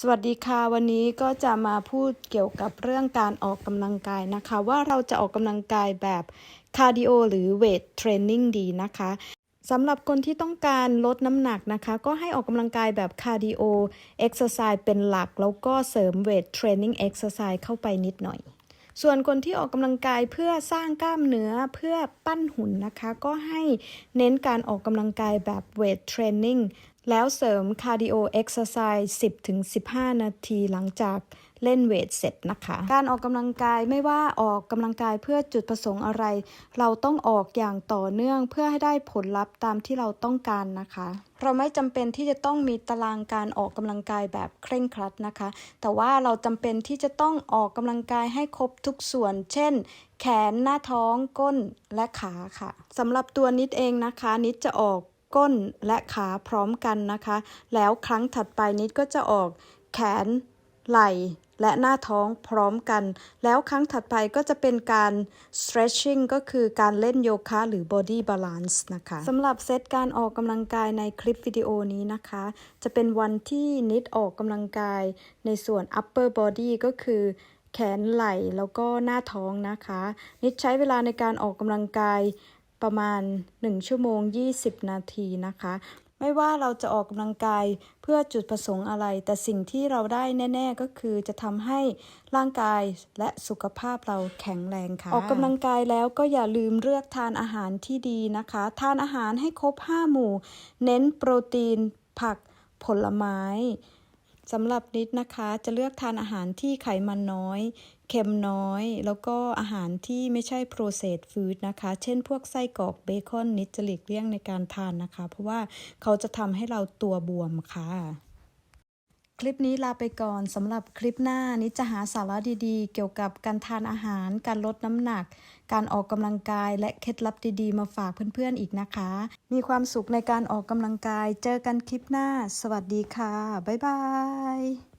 สวัสดีค่ะวันนี้ก็จะมาพูดเกี่ยวกับเรื่องการออกกำลังกายนะคะ ว่าเราจะออกกำลังกายแบบคาร์ดิโอหรือเวทเทรนนิ่งดีนะคะสำหรับคนที่ต้องการลดน้ำหนักนะคะ ก็ให้ออกกำลังกายแบบคาร์ดิโอเอ็กซ์ไซส์เป็นหลัก แล้วก็เสริมเวทเทรนนิ่งเอ็กซ์ไซส์เข้าไปนิดหน่อย ส่วนคนที่ออกกำลังกายเพื่อสร้างกล้ามเนื้อเพื่อปั้นหุ่นนะคะ ก็ให้เน้นการออกกำลังกายแบบเวทเทรนนิ่ง แล้วเสริมคาร์ดิโอเอ็กซ์ไซส์10-15 นาทีหลังจากเล่นเวทเสร็จนะคะ การออกกำลังกายไม่ว่าออกกำลังกายเพื่อจุดประสงค์อะไร เราต้องออกอย่างต่อเนื่องเพื่อให้ได้ผลลัพธ์ตามที่เราต้องการนะคะ เราไม่จำเป็นที่จะต้องมีตารางการออกกำลังกายแบบเคร่งครัดนะคะ แต่ว่าเราจำเป็นที่จะต้องออกกำลังกายให้ครบทุกส่วน เช่น แขนหน้าท้องก้นและขาค่ะสำหรับตัวนิดเองนะคะ นิดจะออก ก้นและขาพร้อมกันนะคะ แล้วครั้งถัดไปนิดก็จะออกแขนไหล่และหน้าท้องพร้อมกัน แล้วครั้งถัดไปก็จะเป็นการ stretching ก็คือการเล่นโยคะหรือ body balance นะคะสำหรับเซตการออกกำลังกายในคลิปวิดีโอนี้นะคะ จะเป็นวันที่นิดออกกำลังกายในส่วน upper body ก็คือแขนไหล่แล้วก็หน้าท้องนะคะ นิดใช้เวลาในการออกกำลังกาย ประมาณ 1 ชั่วโมง 20 นาทีนะคะ ไม่ว่าเราจะออกกำลังกายเพื่อจุดประสงค์อะไร แต่สิ่งที่เราได้แน่ ๆ ก็คือจะทำให้ร่างกายและสุขภาพเราแข็งแรงค่ะ ออกกำลังกายแล้วก็อย่าลืมเลือกทานอาหารที่ดีนะคะ ทานอาหารให้ครบ 5 หมู่ เน้นโปรตีน ผัก ผลไม้ สำหรับนิดนะคะจะเลือกทานอาหารที่ไขมันน้อย เค็มน้อย แล้วก็อาหารที่ไม่ใช่ processed food นะคะ เช่นพวกไส้กรอกเบคอนนิดจะหลีกเลี่ยงในการทานนะคะ เพราะว่าเขาจะทำให้เราตัวบวมค่ะ คลิปนี้ลาไปก่อนสำหรับคลิปหน้านิดจะหาสาระดีๆ เกี่ยวกับการทานอาหาร การลดน้ำหนัก การออกกำลังกาย และเคล็ดลับดีๆ มาฝากเพื่อนๆอีกนะคะ มีความสุขในการออกกำลังกาย เจอกันคลิปหน้า สวัสดีค่ะ บ๊ายบาย